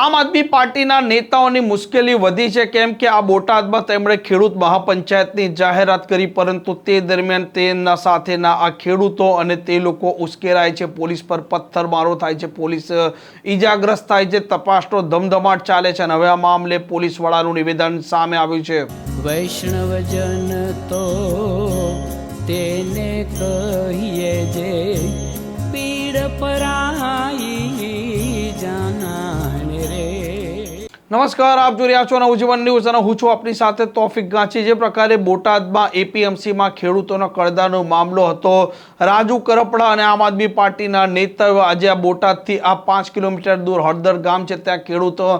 આમ આદમી પાર્ટીના નેતાઓની મુશ્કેલી વધી છે કેમ કે આ બોટાદમાં તેમણે ખેડૂત મહાપંચાયતની જાહેરાત કરી, પરંતુ તે દરમિયાન તેના સાથેના આ ખેડૂતો અને તે લોકો ઉશ્કેરાય છે. પોલીસ પર પથ્થરમારો થાય છે. પોલીસ ઈજાગ્રસ્ત થાય છે. તપાસનો ધમધમાટ ચાલે છે અને હવે આ મામલે પોલીસવાળાનું નિવેદન સામે આવ્યું છે. વૈષ્ણવજન તો તેને કહીએ જે પીડ પરાઈ નમસ્કાર, આપ જોઈ રહ્યા છો નવજીવન ન્યૂઝ અને હું છું આપની સાથે તોફિક ગાંચી. જે પ્રકારે બોટાદમાં એપીએમસીમાં ખેડૂતોનો કરદાનો મામલો હતો, રાજુ કરપડા અને આમ આદમી પાર્ટીના નેતાઓ આજે આ બોટાદથી આ પાંચ કિલોમીટર દૂર હળદર ગામ છે, ત્યાં ખેડૂતો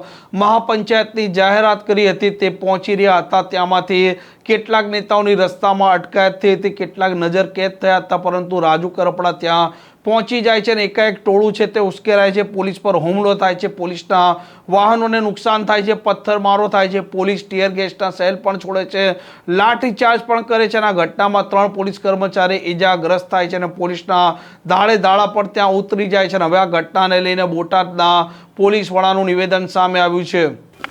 મહાપંચાયતની જાહેરાત કરી હતી, તે પહોંચી રહ્યા હતા. ત્યાંમાંથી કેટલાક નેતાઓની રસ્તામાં અટકાયત થઈ હતી, કેટલાક નજર કેદ થયા હતા, પરંતુ રાજુ કરપડા ત્યાં પહોંચી જાય છે અને એકાએક ટોળું છે તે ઉશ્કેરાય છે. પોલીસ પર હુમલો થાય છે. પોલીસના વાહનોને નુકસાન થાય છે. પથ્થરમારો થાય છે. પોલીસ ટીયર ગેસના સેલ પણ છોડે છે. લાઠીચાર્જ પણ કરે છે અને આ ઘટનામાં ત્રણ પોલીસ કર્મચારી ઈજાગ્રસ્ત થાય છે અને પોલીસના દાળે દાળા પર ત્યાં ઉતરી જાય છે અને હવે આ ઘટનાને લઈને બોટાદના પોલીસ વડાનું નિવેદન સામે આવ્યું છે.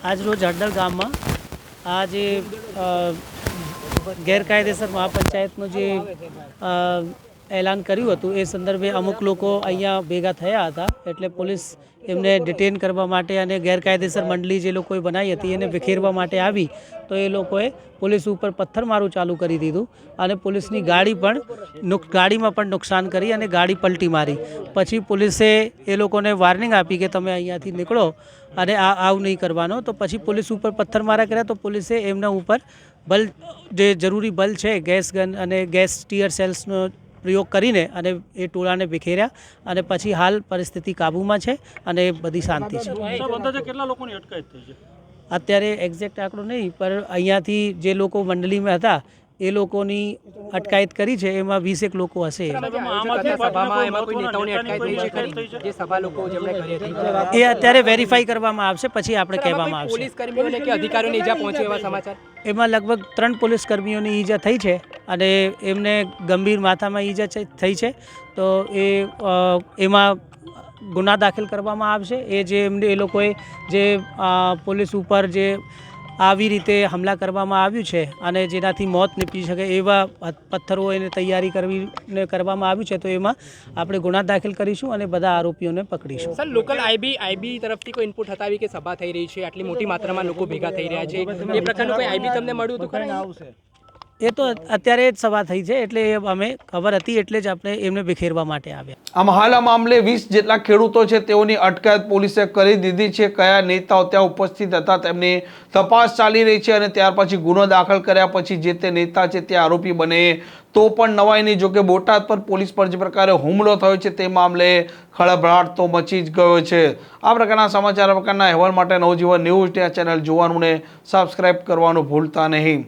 આજરોજ રોજ ગામમાં આ જે ગેરકાયદેસર મહાપંચાયતનું જે એલાન કર્યું હતું. એ સંદર્ભે અમુક લોકો અહીંયા ભેગા થયા હતા. એટલે પોલીસ એમને ડિટેન કરવા માટે અને ગેરકાયદેસર મંડળી જે લોકોએ બનાવી હતી એને વિખેરવા માટે આવી. તો એ લોકોએ પોલીસ ઉપર પથ્થરમારું ચાલુ કરી દીધું અને પોલીસની ગાડી પણ ગાડીમાં પણ નુકસાન કરી અને ગાડી પલટી મારી. પછી પોલીસે એ લોકોને વાર્નિંગ આપી કે તમે અહીંયાથી નીકળો અને આ, આવું નહીં કરવાનો. તો પછી પોલીસ ઉપર પથ્થરમારા કર્યા તો પોલીસે એમના ઉપર બલ, જે જરૂરી બલ છે, ગેસ ગન અને ગેસ ટીયર સેલ્સનો પ્રયોગ કરીને અને એ ટોળાને વિખેર્યા અને પછી હાલ પરિસ્થિતિ કાબૂમાં છે અને બધી શાંતિ છે. કેટલા લોકોની અટકાયત થઈ છે? અત્યારે એક્ઝેક્ટ આંકડો નહીં પણ અહીંયાથી જે લોકો મંડળીમાં હતા એ લોકોની અટકાયત કરી છે એમાં વીસેક લોકો હશે. એ અત્યારે વેરીફાઈ કરવામાં આવશે પછી આપણે કહેવામાં આવશે. પોલીસ કર્મીઓને કે અધિકારીઓને ઈજા પહોંચે એવા સમાચાર? એમાં લગભગ ત્રણ પોલીસ કર્મીઓની ઈજા થઈ છે અને એમને ગંભીર માથામાં ઈજા થઈ છે. તો એ એમાં ગુના દાખલ કરવામાં આવશે. એ જે એમને એ લોકોએ જે પોલીસ ઉપર જે આવી રીતે હમલા કરવામાં આવ્યું છે અને જેનાથી મોત નીપજી શકે એવા પથ્થરો એને તૈયારી કરવીને કરવામાં આવ્યું છે, તો એમાં આપણે ગુના દાખલ કરીશું અને બધા આરોપીઓને પકડીશું. સર, લોકલ આઈબી આઈબી તરફથી કોઈ ઇનપુટ હતા આવી કે સભા થઈ રહી છે? આટલી મોટી માત્રામાં લોકો ભેગા થઈ રહ્યા છે. એ પ્રકારનું કોઈ આઈબી તમને મળ્યું હતું? એ તો અત્યારે જ સભા થઈ છે એટલે અમે ખબર હતી એટલે જ આપણે એમને વિખેરવા માટે આવ્યા. આમ હાલ આ મામલે વીસ જેટલા ખેડૂતો છે તેઓની અટકાયત પોલીસે કરી દીધી છે. કયા નેતાઓ ત્યાં ઉપસ્થિત હતા તેમની તપાસ ચાલી રહી છે અને ત્યાર પછી ગુનો દાખલ કર્યા પછી જે તે નેતા છે તે આરોપી બને. તો પણ નવાઈ નહીં. જોકે બોટાદ પર પોલીસ પર જે પ્રકારે હુમલો થયો છે તે મામલે ખળભળાટ તો મચી જ ગયો છે. આ પ્રકારના સમાચાર પ્રકારના અહેવાલ માટે નવજીવન ન્યૂઝ ચેનલ જોવાનું ને સબસ્ક્રાઈબ કરવાનું ભૂલતા નહીં.